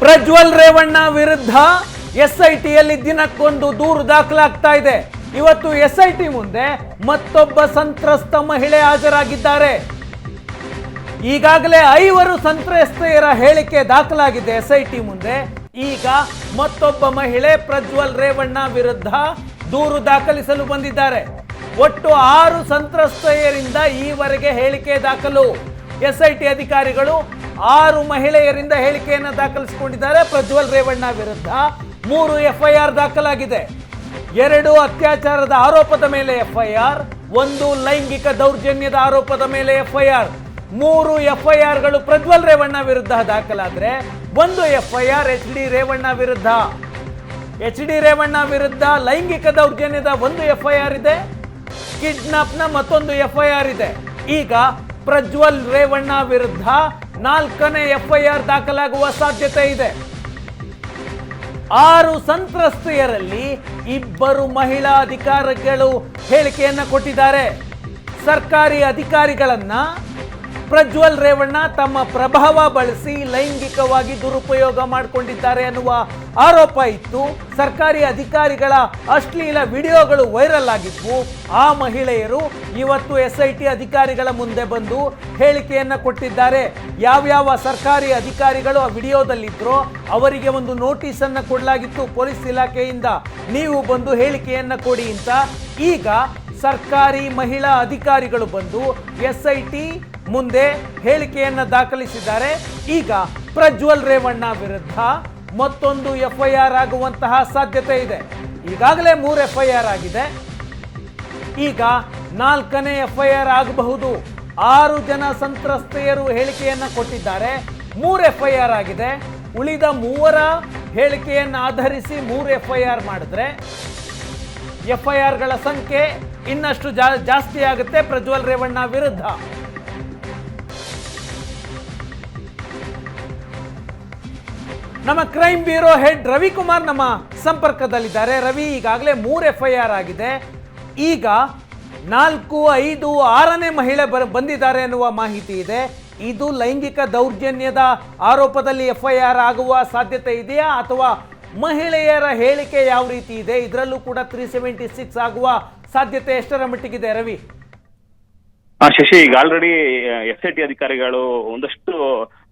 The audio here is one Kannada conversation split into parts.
ಪ್ರಜ್ವಲ್ ರೇವಣ್ಣ ವಿರುದ್ಧ ಎಸ್ ಐ ಟಿಯಲ್ಲಿ ದಿನಕ್ಕೊಂದು ದೂರು ದಾಖಲಾಗ್ತಾ ಇದೆ. ಇವತ್ತು ಎಸ್ ಐ ಟಿ ಮುಂದೆ ಮತ್ತೊಬ್ಬ ಸಂತ್ರಸ್ತ ಮಹಿಳೆ ಹಾಜರಾಗಿದ್ದಾರೆ. ಈಗಾಗಲೇ ಐವರು ಸಂತ್ರಸ್ತೆಯರ ಹೇಳಿಕೆ ದಾಖಲಾಗಿದೆ ಎಸ್ ಐ ಟಿ ಮುಂದೆ. ಈಗ ಮತ್ತೊಬ್ಬ ಮಹಿಳೆ ಪ್ರಜ್ವಲ್ ರೇವಣ್ಣ ವಿರುದ್ಧ ದೂರು ದಾಖಲಿಸಲು ಬಂದಿದ್ದಾರೆ. ಒಟ್ಟು ಆರು ಸಂತ್ರಸ್ತೆಯರಿಂದ ಈವರೆಗೆ ಹೇಳಿಕೆ ದಾಖಲು. ಎಸ್ಐಟಿ ಅಧಿಕಾರಿಗಳು ಆರು ಮಹಿಳೆಯರಿಂದ ಹೇಳಿಕೆಯನ್ನು ದಾಖಲಿಸಿಕೊಂಡಿದ್ದಾರೆ. ಪ್ರಜ್ವಲ್ ರೇವಣ್ಣ ವಿರುದ್ಧ ಮೂರು ಎಫ್ಐಆರ್ ದಾಖಲಾಗಿದೆ. ಎರಡು ಅತ್ಯಾಚಾರದ ಆರೋಪದ ಮೇಲೆ ಎಫ್ಐಆರ್, ಒಂದು ಲೈಂಗಿಕ ದೌರ್ಜನ್ಯದ ಆರೋಪದ ಮೇಲೆ ಎಫ್ಐಆರ್. ಮೂರು ಎಫ್ಐಆರ್ಗಳು ಪ್ರಜ್ವಲ್ ರೇವಣ್ಣ ವಿರುದ್ಧ ದಾಖಲಾದರೆ ಒಂದು ಎಫ್ಐಆರ್ ಎಚ್ ಡಿ ರೇವಣ್ಣ ವಿರುದ್ಧ. ಎಚ್ ಡಿ ರೇವಣ್ಣ ವಿರುದ್ಧ ಲೈಂಗಿಕ ದೌರ್ಜನ್ಯದ ಒಂದು ಎಫ್ಐಆರ್ ಇದೆ. ಕಿಡ್ನಾಪ್ನ ಮತ್ತೊಂದು ಎಫ್ಐಆರ್ ಇದೆ. ಈಗ ಪ್ರಜ್ವಲ್ ರೇವಣ್ಣ ವಿರುದ್ಧ ನಾಲ್ಕನೇ ಎಫ್ಐಆರ್ ದಾಖಲಾಗುವ ಸಾಧ್ಯತೆ ಇದೆ. ಆರು ಸಂತ್ರಸ್ತೆಯರಲ್ಲಿ ಇಬ್ಬರು ಮಹಿಳಾ ಅಧಿಕಾರಿಗಳು ಹೇಳಿಕೆಯನ್ನ ಕೊಟ್ಟಿದ್ದಾರೆ. ಸರ್ಕಾರಿ ಅಧಿಕಾರಿಗಳನ್ನ ಪ್ರಜ್ವಲ್ ರೇವಣ್ಣ ತಮ್ಮ ಪ್ರಭಾವ ಬಳಸಿ ಲೈಂಗಿಕವಾಗಿ ದುರುಪಯೋಗ ಮಾಡಿಕೊಂಡಿದ್ದಾರೆ ಅನ್ನುವ ಆರೋಪ ಇತ್ತು. ಸರ್ಕಾರಿ ಅಧಿಕಾರಿಗಳ ಅಶ್ಲೀಲ ವಿಡಿಯೋಗಳು ವೈರಲ್ ಆಗಿದ್ವು. ಆ ಮಹಿಳೆಯರು ಇವತ್ತು ಎಸ್ ಅಧಿಕಾರಿಗಳ ಮುಂದೆ ಬಂದು ಹೇಳಿಕೆಯನ್ನು ಕೊಟ್ಟಿದ್ದಾರೆ. ಯಾವ್ಯಾವ ಸರ್ಕಾರಿ ಅಧಿಕಾರಿಗಳು ಆ ವಿಡಿಯೋದಲ್ಲಿದ್ದರೋ ಅವರಿಗೆ ಒಂದು ನೋಟಿಸ್ ಅನ್ನ ಕೊಡಲಾಗಿತ್ತು ಪೊಲೀಸ್ ಇಲಾಖೆಯಿಂದ. ನೀವು ಬಂದು ಹೇಳಿಕೆಯನ್ನು ಕೊಡಿ ಅಂತ. ಈಗ ಸರ್ಕಾರಿ ಮಹಿಳಾ ಅಧಿಕಾರಿಗಳು ಬಂದು ಎಸ್ ಐ ಟಿ ಮುಂದೆ ಹೇಳಿಕೆಯನ್ನು ದಾಖಲಿಸಿದ್ದಾರೆ. ಈಗ ಪ್ರಜ್ವಲ್ ರೇವಣ್ಣ ವಿರುದ್ಧ ಮತ್ತೊಂದು ಎಫ್ಐಆರ್ ಆಗುವಂತಹ ಸಾಧ್ಯತೆ ಇದೆ. ಈಗಾಗಲೇ ಮೂರು ಎಫ್ಐಆರ್ ಆಗಿದೆ. ಈಗ ನಾಲ್ಕನೇ ಎಫ್ಐಆರ್ ಆಗಬಹುದು. ಆರು ಜನ ಸಂತ್ರಸ್ತೆಯರು ಹೇಳಿಕೆಯನ್ನು ಕೊಟ್ಟಿದ್ದಾರೆ. ಮೂರು ಎಫ್ಐಆರ್ ಆಗಿದೆ. ಉಳಿದ ಮೂವರ ಹೇಳಿಕೆಯನ್ನು ಆಧರಿಸಿ ಮೂರು ಎಫ್ಐಆರ್ ಮಾಡಿದ್ರೆ ಎಫ್ಐಆರ್ಗಳ ಸಂಖ್ಯೆ ಇನ್ನಷ್ಟು ಜಾ, ಜಾಸ್ತಿ ಆಗುತ್ತೆ ಪ್ರಜ್ವಲ್ ರೇವಣ್ಣ ವಿರುದ್ಧ. ನಮ್ಮ ಕ್ರೈಮ್ ಬ್ಯೂರೋ ಹೆಡ್ ರವಿಕುಮಾರ್ ನಮ್ಮ ಸಂಪರ್ಕದಲ್ಲಿದ್ದಾರೆ. ರವಿ ಈಗಾಗಲೇ ಮೂರು ಎಫ್ ಐ ಆರ್ ಆಗಿದೆ. ಈಗ ನಾಲ್ಕು, ಐದು, ಆರನೇ ಮಹಿಳೆ ಬರ, ಬಂದಿದ್ದಾರೆ ಎನ್ನುವ ಮಾಹಿತಿ ಇದೆ. ಇದು ಲೈಂಗಿಕ ದೌರ್ಜನ್ಯದ ಆರೋಪದಲ್ಲಿ ಎಫ್ ಐ ಆರ್ ಆಗುವ ಸಾಧ್ಯತೆ ಇದೆಯಾ ಅಥವಾ ಮಹಿಳೆಯರ ಹೇಳಿಕೆ ಯಾವ ರೀತಿ ಇದೆ? ಇದರಲ್ಲೂ ಕೂಡ ತ್ರೀ ಸೆವೆಂಟಿ ಸಿಕ್ಸ್ ಆಗುವ ಸಾಧ್ಯತೆ ಎಷ್ಟರ ಮಟ್ಟಿಗಿದೆ ರವಿ? ಶಶಿ ಈಗ ಆಲ್ರೆಡಿ ಎಸ್ ಐ ಟಿ ಅಧಿಕಾರಿಗಳು ಒಂದಷ್ಟು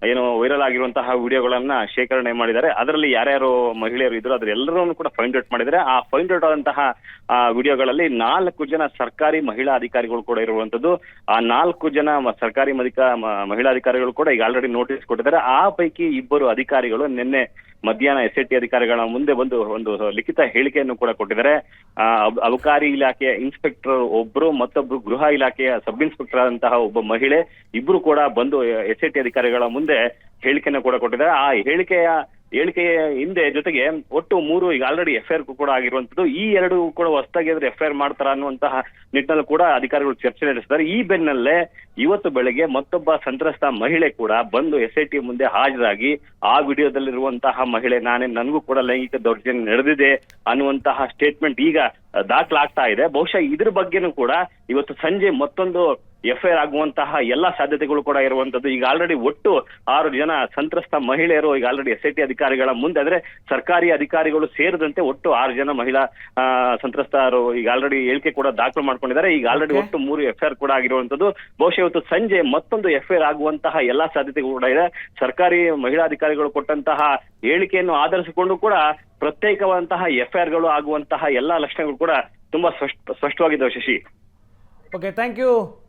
ಏನು ವೈರಲ್ ಆಗಿರುವಂತಹ ವಿಡಿಯೋಗಳನ್ನ ಶೇಖರಣೆ ಮಾಡಿದ್ದಾರೆ. ಅದರಲ್ಲಿ ಯಾರ್ಯಾರು ಮಹಿಳೆಯರು ಇದ್ರು ಅದ್ರ ಎಲ್ಲರನ್ನು ಕೂಡ ಫೈಂಡ್ ಔಟ್ ಮಾಡಿದ್ದಾರೆ. ಆ ಫೈಂಡ್ ಔಟ್ ಆದಂತಹ ವಿಡಿಯೋಗಳಲ್ಲಿ ನಾಲ್ಕು ಜನ ಸರ್ಕಾರಿ ಮಹಿಳಾ ಅಧಿಕಾರಿಗಳು ಕೂಡ ಇರುವಂತದ್ದು ಆ ನಾಲ್ಕು ಜನ ಸರ್ಕಾರಿ ಮಹಿಳಾ ಅಧಿಕಾರಿಗಳು ಕೂಡ ಈಗ ಆಲ್ರೆಡಿ ನೋಟಿಸ್ ಕೊಟ್ಟಿದ್ದಾರೆ. ಆ ಪೈಕಿ ಇಬ್ಬರು ಅಧಿಕಾರಿಗಳು ನಿನ್ನೆ ಮಧ್ಯಾಹ್ನ ಎಸ್ ಟಿ ಅಧಿಕಾರಿಗಳ ಮುಂದೆ ಬಂದು ಒಂದು ಲಿಖಿತ ಹೇಳಿಕೆಯನ್ನು ಕೂಡ ಕೊಟ್ಟಿದ್ದಾರೆ. ಅಬಕಾರಿ ಇಲಾಖೆಯ ಇನ್ಸ್ಪೆಕ್ಟರ್ ಒಬ್ರು, ಮತ್ತೊಬ್ರು ಗೃಹ ಇಲಾಖೆಯ ಸಬ್ ಇನ್ಸ್ಪೆಕ್ಟರ್ ಆದಂತಹ ಒಬ್ಬ ಮಹಿಳೆ, ಇಬ್ರು ಕೂಡ ಬಂದು ಎಸ್ ಟಿ ಅಧಿಕಾರಿಗಳ ಮುಂದೆ ಹೇಳಿಕೆಯನ್ನು ಕೂಡ ಕೊಟ್ಟಿದ್ದಾರೆ. ಆ ಹೇಳಿಕೆಯ ಹೇಳಿಕೆಯ ಹಿಂದೆ ಜೊತೆಗೆ ಒಟ್ಟು ಮೂರು ಈಗ ಆಲ್ರೆಡಿ ಎಫ್ಐಆರ್ ಕೂಡ ಆಗಿರುವಂತದ್ದು ಈ ಎರಡು ಕೂಡ ಹೊಸದಾಗಿ ಎಫ್ ಐಆರ್ ಮಾಡ್ತಾರ ಅನ್ನುವಂತಹ ನಿಟ್ಟಿನಲ್ಲಿ ಕೂಡ ಅಧಿಕಾರಿಗಳು ಚರ್ಚೆ ನಡೆಸಿದ್ದಾರೆ. ಈ ಬೆನ್ನಲ್ಲೇ ಇವತ್ತು ಬೆಳಗ್ಗೆ ಮತ್ತೊಬ್ಬ ಸಂತ್ರಸ್ತ ಮಹಿಳೆ ಕೂಡ ಬಂದು ಎಸ್ ಐ ಮುಂದೆ ಹಾಜರಾಗಿ ಆ ವಿಡಿಯೋದಲ್ಲಿರುವಂತಹ ಮಹಿಳೆ, ನಾನೇ ನನಗೂ ಕೂಡ ಲೈಂಗಿಕ ದೌರ್ಜನ್ಯ ನಡೆದಿದೆ ಅನ್ನುವಂತಹ ಸ್ಟೇಟ್ಮೆಂಟ್ ಈಗ ದಾಖಲಾಗ್ತಾ ಇದೆ. ಬಹುಶಃ ಇದ್ರ ಬಗ್ಗೆನೂ ಕೂಡ ಇವತ್ತು ಸಂಜೆ ಮತ್ತೊಂದು ಎಫ್ ಐ ಆರ್ ಆಗುವಂತಹ ಎಲ್ಲಾ ಸಾಧ್ಯತೆಗಳು ಕೂಡ ಇರುವಂತದ್ದು. ಈಗ ಆಲ್ರೆಡಿ ಒಟ್ಟು ಆರು ಜನ ಸಂತ್ರಸ್ತ ಮಹಿಳೆಯರು ಈಗ ಆಲ್ರೆಡಿ ಎಸ್ ಐ ಟಿ ಅಧಿಕಾರಿಗಳ ಮುಂದೆ ಅಂದ್ರೆ ಸರ್ಕಾರಿ ಅಧಿಕಾರಿಗಳು ಸೇರಿದಂತೆ ಒಟ್ಟು ಆರು ಜನ ಮಹಿಳಾ ಸಂತ್ರಸ್ತರು ಈಗ ಆಲ್ರೆಡಿ ಹೇಳಿಕೆ ಕೂಡ ದಾಖಲು ಮಾಡ್ಕೊಂಡಿದ್ದಾರೆ. ಈಗ ಆಲ್ರೆಡಿ ಒಟ್ಟು ಮೂರು ಎಫ್ ಐ ಆರ್ ಕೂಡ ಆಗಿರುವಂತದ್ದು. ಬಹುಶಃ ಇವತ್ತು ಸಂಜೆ ಮತ್ತೊಂದು ಎಫ್ ಐ ಆರ್ ಆಗುವಂತಹ ಎಲ್ಲಾ ಸಾಧ್ಯತೆಗಳು ಕೂಡ ಇದೆ. ಸರ್ಕಾರಿ ಮಹಿಳಾ ಅಧಿಕಾರಿಗಳು ಕೊಟ್ಟಂತಹ ಹೇಳಿಕೆಯನ್ನು ಆಧರಿಸಿಕೊಂಡು ಕೂಡ ಪ್ರತ್ಯೇಕವಾದಂತಹ ಎಫ್ ಐ ಆರ್ಗಳು ಆಗುವಂತಹ ಎಲ್ಲಾ ಲಕ್ಷಣಗಳು ಕೂಡ ತುಂಬಾ ಸ್ಪಷ್ಟ ಸ್ಪಷ್ಟವಾಗಿದ್ದಾವೆ Shashi. Okay thank you